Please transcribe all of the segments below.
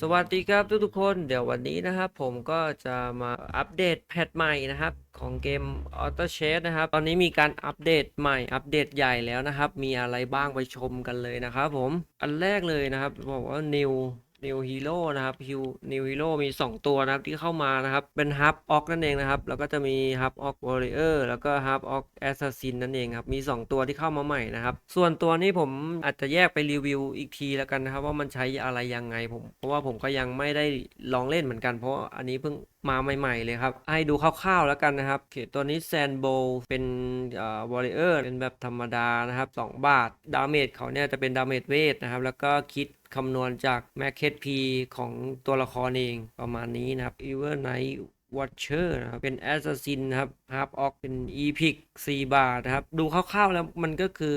สวัสดีครับทุกๆคน เดี๋ยววันนี้นะครับ ผมก็จะมาอัปเดตแพทใหม่นะครับ ของเกม Auto Chess นะครับ ตอนนี้มีการอัปเดตใหม่อัปเดตใหญ่แล้วนะครับ มีอะไรบ้างไปชมกันเลยนะครับผมอันแรกเลยนะครับ บอกว่า New นิวฮีโร่นะครับฮิวนิวฮีโร่มี 2 ตัวนะครับที่เข้ามานะครับ เป็นฮับออกนั่นเองนะครับ แล้วก็จะมีฮับออกวอริเออร์แล้วก็ฮับออกแอสซัสซินนั่นเองครับ มี 2 ตัวที่เข้ามาใหม่นะครับ ส่วนตัวนี้ผมอาจจะแยกไปรีวิวอีกทีแล้วกันนะครับ ว่ามันใช้อะไรยังไงผม เพราะว่าผมก็ยังไม่ได้ลองเล่นเหมือนกัน เพราะอันนี้เพิ่ง มาใหม่ ๆ เลยครับ ให้ดูคร่าวๆแล้วกันนะครับเขตตัวนี้แซนโบเป็นเอ่อวอริเออร์เป็นแบบธรรมดานะครับ 2 บาท ดาเมจเขาเนี่ยจะเป็นดาเมจเวทนะครับ แล้วก็คิดคำนวณจากแมคเคทพีของตัวละครเองประมาณนี้นะครับอีเวอร์ไนท์วอชเชอร์นะครับเป็นแอสซิสซินนะครับ Half Orc เป็น Epic 4 บาทนะครับ ดูคร่าวๆแล้วมันก็คือ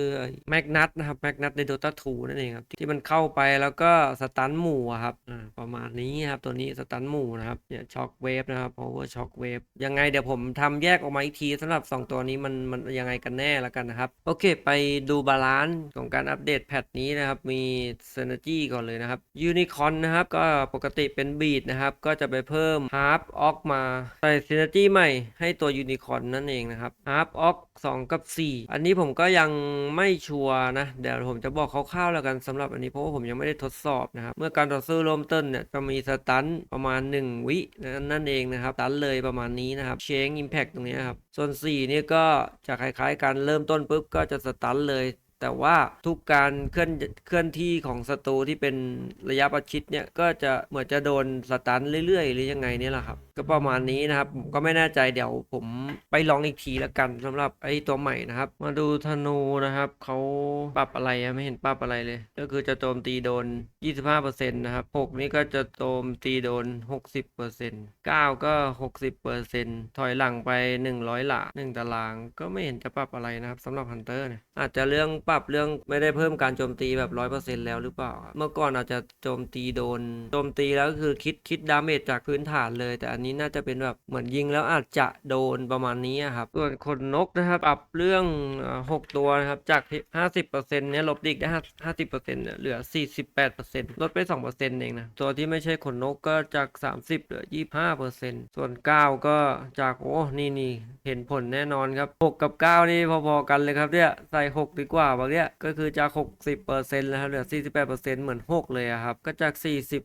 แมกนัตนะครับแมกนัตใน Dota 2นั่นเองครับ ที่มันเข้าไปแล้วก็สตันหมู่ครับประมาณนี้ครับตัวนี้สตันหมู่นะครับเนี่ยช็อคเวฟนะครับ power shock wave ยังไงเดี๋ยวผมทำแยกออกมาอีกทีสำหรับ 2 ตัวนี้มันมันยังไงกันแน่แล้วกันนะครับ โอเค ไปดูบาลานซ์ของการอัปเดตแพทนี้นะครับ มี Synergy ก่อนเลยนะครับ Unicorn นะครับก็ปกติเป็นบีดนะครับก็จะไปเพิ่ม Half Orc มาใส่ Synergy ใหม่ให้ตัว Unicorn นั่นั่นเองนะครับ Half Orc 2กับ 4 อันนี้ผมก็ยังไม่ชัวร์นะ เดี๋ยวผมจะบอกคร่าวๆแล้วกันสำหรับอันนี้เพราะว่าผมยังไม่ได้ทดสอบนะครับ เมื่อการต่อสู้เริ่มต้นเนี่ยจะมีสตันประมาณ 1 วินั่นเองนะครับสตันเลยประมาณนี้นะครับเชงอิมแพคตรงนี้ครับส่วน4นี่ก็จะคล้ายๆกันเริ่มต้นปุ๊บก็จะสตันเลยแต่ว่าทุกการเคลื่อนเคลื่อนที่ของศัตรูที่เป็นระยะประชิดเนี่ยก็จะเหมือนจะโดนสตันเรื่อยๆ หรือยังไงเนี่ยแหละครับ ก็ประมาณนี้นะครับผมก็ไม่แน่ใจเดี๋ยวผมไปลองอีกทีแล้วกันสำหรับไอ้ตัวใหม่นะครับ มาดูธนูนะครับเขาปรับอะไรไม่เห็นปรับอะไรเลย ก็คือจะโจมตีโดน 25%นะครับ6นี่ก็จะโจมตีโดน 60% 9 ก็ 60%ถอยหลังไป 100 หลา 1 ตารางก็ไม่เห็นจะปรับอะไรนะครับสำหรับฮันเตอร์เนี่ยอาจจะเรื่องปรับเรื่องไม่ได้เพิ่มการโจมตีแบบ 100%แล้วหรือเปล่า เมื่อก่อนอาจจะโจมตีโดนโจมตีแล้วก็คือคิดคิดดาเมจจากพื้นฐานเลยแต่อันนี้น่าจะเป็นแบบเหมือนยิงแล้วอาจจะโดนประมาณนี้ครับ ส่วนคนนกนะครับปรับเรื่องเอ่อหกตัวนะครับจาก 50%เนี่ยลบดิกได้ 50%เนี่ยเหลือ 48%ลดไป 2%เองนะ ตัวที่ไม่ใช่ขนนกก็จาก 30 เหลือ 25%ส่วน 9 ก็จากโอ้นี่นี่เห็นผลแน่นอนครับ 6 กับ 9 นี่พอๆกันเลยครับเนี่ยใส่ 6 ดีกว่าบางเนี่ยก็คือจาก 60%แล้วครับเหลือ 48%เหมือน 6 เลยครับก็จาก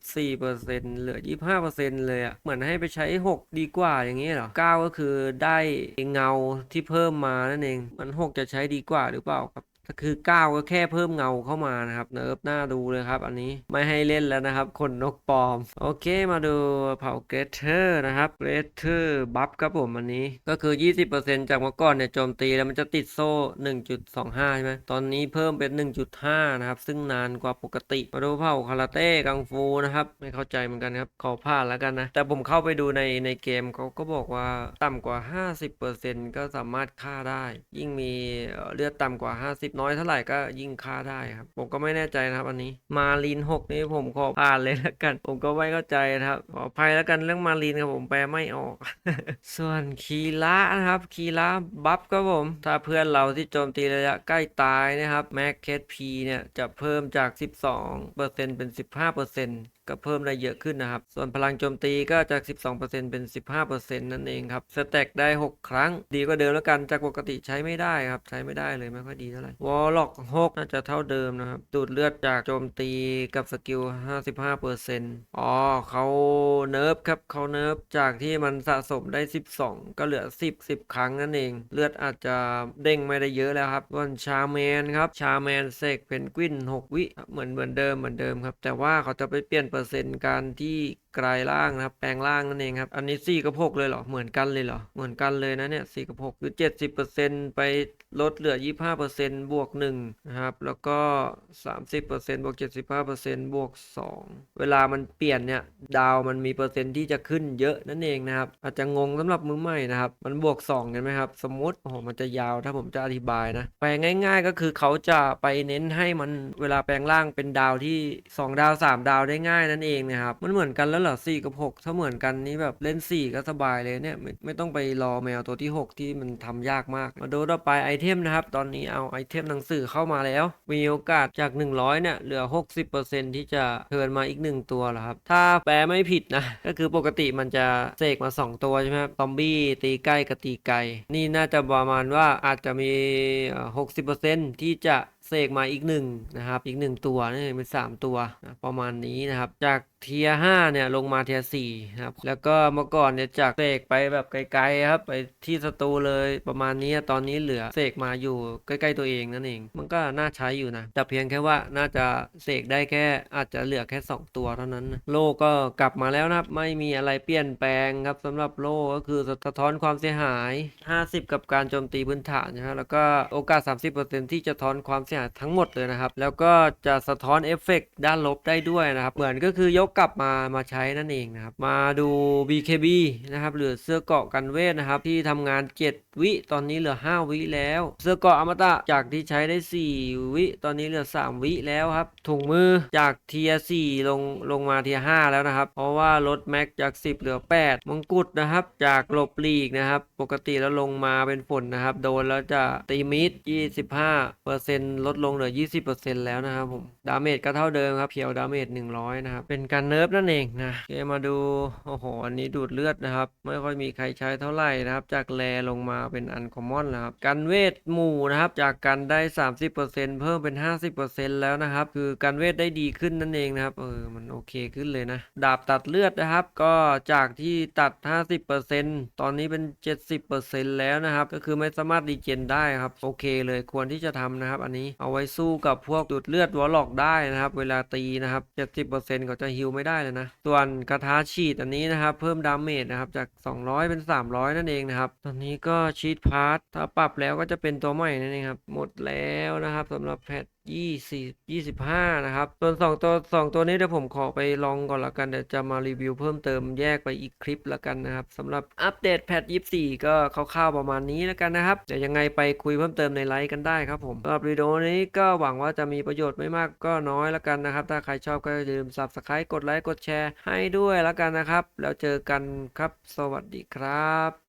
44%เหลือ 25%เลยอะเหมือนให้ไปใช้6ดีกว่าอย่างนี้เหรอ9ก็คือได้เงาที่เพิ่มมานั่นเอง มัน6จะใช้ดีกว่าหรือเปล่าครับ คือ9ก็แค่เพิ่มเงาเข้ามานะครับ เนิร์ฟหน้าดูเลยครับ อันนี้ไม่ให้เล่นแล้วนะครับ คนนกปลอม โอเคมาดูเผาเกรเทอร์นะครับเกรเทอร์บัฟครับผมอันนี้ก็คือ 20%จากเมื่อก่อนเนี่ยโจมตีแล้วมันจะติดโซ่ 1.25 ใช่ไหมตอนนี้เพิ่มเป็น 1.5 นะครับ ซึ่งนานกว่าปกติ มาดูเผาคาราเต้กังฟูนะครับ ไม่เข้าใจเหมือนกันครับขอพลาดแล้วกันนะ แต่ผมเข้าไปดูในในเกมเขาก็บอกว่าต่ำกว่า 50%ก็สามารถฆ่าได้ ยิ่งมีเอ่อเลือดต่ำกว่า 50น้อยเท่าไหร่ก็ยิ่งฆ่าได้ครับ ผมก็ไม่แน่ใจนะครับอันนี้ มาลีน6นี่ผมขอผ่านเลยแล้วกัน ผมก็ไม่เข้าใจนะครับขออภัยแล้วกันเรื่องมาลีนครับผมแปลไม่ออก ส่วนคีระนะครับ คีระบัฟครับผม ถ้าเพื่อนเราที่โจมตีระยะใกล้ตายนะครับแม็กเคสพีเนี่ยจะเพิ่มจาก 12%เป็น 15% ก็เพิ่มได้เยอะขึ้นนะครับ ส่วนพลังโจมตีก็จาก 12%เป็น 15%นั่นเองครับ สแต็กได้ 6 ครั้ง ดีกว่าเดิมแล้วกัน จากปกติใช้ไม่ได้ครับ ใช้ไม่ได้เลยไม่ค่อยดีเท่าไหร่ วอลล็อก 6 น่าจะเท่าเดิมนะครับ ดูดเลือดจากโจมตีกับสกิล 55%อ๋อเขาเนิร์ฟครับเขาเนิร์ฟจากที่มันสะสมได้ 12 ก็เหลือ 10 10 ครั้งนั่นเอง เลือดอาจจะเด้งไม่ได้เยอะแล้วครับส่วนชาแมนครับ ชาแมนเสกเพนกวิน 6 วิ เหมือนเหมือนเดิมเหมือนเดิมครับ แต่ว่าเขาจะไปเปลี่ยนเปอร์เซ็นต์การที่ กลายร่างนะครับ แปลงร่างนั่นเองครับ อันนี้4กับ6เลยเหรอ เหมือนกันเลยเหรอ เหมือนกันเลยนะเนี่ย4กับ6คือ70%ไปลดเหลือ25%บวก1นะครับ แล้วก็30%บวก75%บวก2เวลามันเปลี่ยนเนี่ย ดาวมันมีเปอร์เซ็นต์ที่จะขึ้นเยอะนั่นเองนะครับ อาจจะงงสำหรับมือใหม่นะครับ มันบวก2เห็นไหมครับ สมมติโอ้โหมันจะยาวถ้าผมจะอธิบายนะแปลง่าย ๆ ก็คือเขาจะไปเน้นให้มันเวลาแปลงร่างเป็นดาวที่ 2 ดาว 3 ดาวได้ง่ายนั่นเองนะครับ มันเหมือนกันแล้วเหรอสี่กับหกถ้าเหมือนกันนี้แบบเล่นสี่ก็สบายเลยเนี่ยไม่ไม่ต้องไปรอแมวตัวที่หกที่มันทำยากมาก มาดูต่อไปไอเทมนะครับ ตอนนี้เอาไอเทมหนังสือเข้ามาแล้ว มีโอกาสจาก 100เนี่ยเหลือ 60%ที่จะเทินมาอีกหนึ่งตัวเหรอครับ ถ้าแปลไม่ผิดนะ ก็คือปกติมันจะเสกมา 2 ตัวใช่ไหมครับซอมบี้ตีใกล้กับตีไกล นี่น่าจะประมาณว่าอาจจะมีเอ่อ60%ที่จะ เสกมาอีกหนึ่งนะครับ อีกหนึ่งตัวนี่เป็นสามตัวนะประมาณนี้นะครับ จากเทียห้าเนี่ยลงมาเทียสี่นะครับ แล้วก็เมื่อก่อนเนี่ยจากเสกไปแบบไกลๆครับ ไปที่สตูเลยประมาณนี้ตอนนี้เหลือเสกมาอยู่ใกล้ ๆตัวเองนั่นเอง มันก็น่าใช้อยู่นะ แต่เพียงแค่ว่าน่าจะเสกได้แค่อาจจะเหลือแค่ 2 ตัวเท่านั้นนะโลก็กลับมาแล้วนะครับ ไม่มีอะไรเปลี่ยนแปลงครับสำหรับโลก็คือสะท้อนความเสียหาย 50 กับการโจมตีพื้นฐานนะฮะแล้วก็โอกาส 30%ที่จะสะท้อนความเสียหายทั้งหมดเลยนะครับ แล้วก็จะสะท้อนเอฟเฟกต์ด้านลบได้ด้วยนะครับ เหมือนก็คือยกกลับมามาใช้นั่นเองนะครับ มาดู BKB นะครับหรือเสื้อเกาะกันเวทนะครับ ที่ทำงาน 7 วิตอนนี้เหลือ 5 วิแล้ว เสื้อเกาะอมตะจากที่ใช้ได้ 4 วิตอนนี้เหลือ 3 วิแล้วครับ ถุงมือจากเทีย4ลงลงมาเทีย5แล้วนะครับ เพราะว่าลดแม็กจาก 10 เหลือ 8 มงกุฎนะครับ จากหลบหลีกนะครับ ปกติแล้วลงมาเป็นฝนนะครับ โดนแล้วจะตีมิด25%ลลดลงเหลือ 20%แล้วนะครับผม ดาเมจก็เท่าเดิมครับเพียวดาเมจ100 นะครับ เป็นการเนิร์ฟนั่นเองนะโอเคมาดู โอ้โห อันนี้ดูดเลือดนะครับ ไม่ค่อยมีใครใช้เท่าไหร่นะครับ จากแลลงมาเป็นอันคอมมอนแล้วครับ กันเวทหมู่นะครับ จากกันได้ 30%เพิ่มเป็น 50%แล้วนะครับ คือกันเวทได้ดีขึ้นนั่นเองนะครับ เออ มันโอเคขึ้นเลยนะ ดาบตัดเลือดนะครับ ก็จากที่ตัด 50%ตอนนี้เป็น 70%แล้วนะครับ ก็คือไม่สามารถดีเจนได้ครับ โอเคเลยควรที่จะทำนะครับ อันนี้เอาไว้สู้กับพวกดูดเลือดวอลล็อกได้นะครับ เวลาตีนะครับ 70%เขาจะฮิลไม่ได้เลยนะ ส่วนคาถาฉีดอันนี้นะครับ เพิ่มดาเมจนะครับ จาก 200 เป็น 300 นั่นเองนะครับ ตอนนี้ก็ชีตพาร์ทถ้าปรับแล้วก็จะเป็นตัวใหม่นั่นเองครับ หมดแล้วนะครับสำหรับแพท20 25นะครับส่วน2ตัว2ตัวนี้เดี๋ยวผมขอไปลองก่อนละกันเดี๋ยวจะมารีวิวเพิ่มเติมแยกไปอีกคลิปละกันนะครับสำหรับอัปเดตแพท24ก็คร่าวๆประมาณนี้แล้วกันนะครับเดี๋ยวยังไงไปคุยเพิ่มเติมในไลฟ์กันได้ครับผมสำหรับวิดีโอนี้ก็หวังว่าจะมีประโยชน์ไม่มากก็น้อยละกันนะครับ ถ้าใครชอบก็อย่าลืม Subscribe กดไลค์กดแชร์ให้ด้วยละกันนะครับ แล้วเจอกันครับ สวัสดีครับ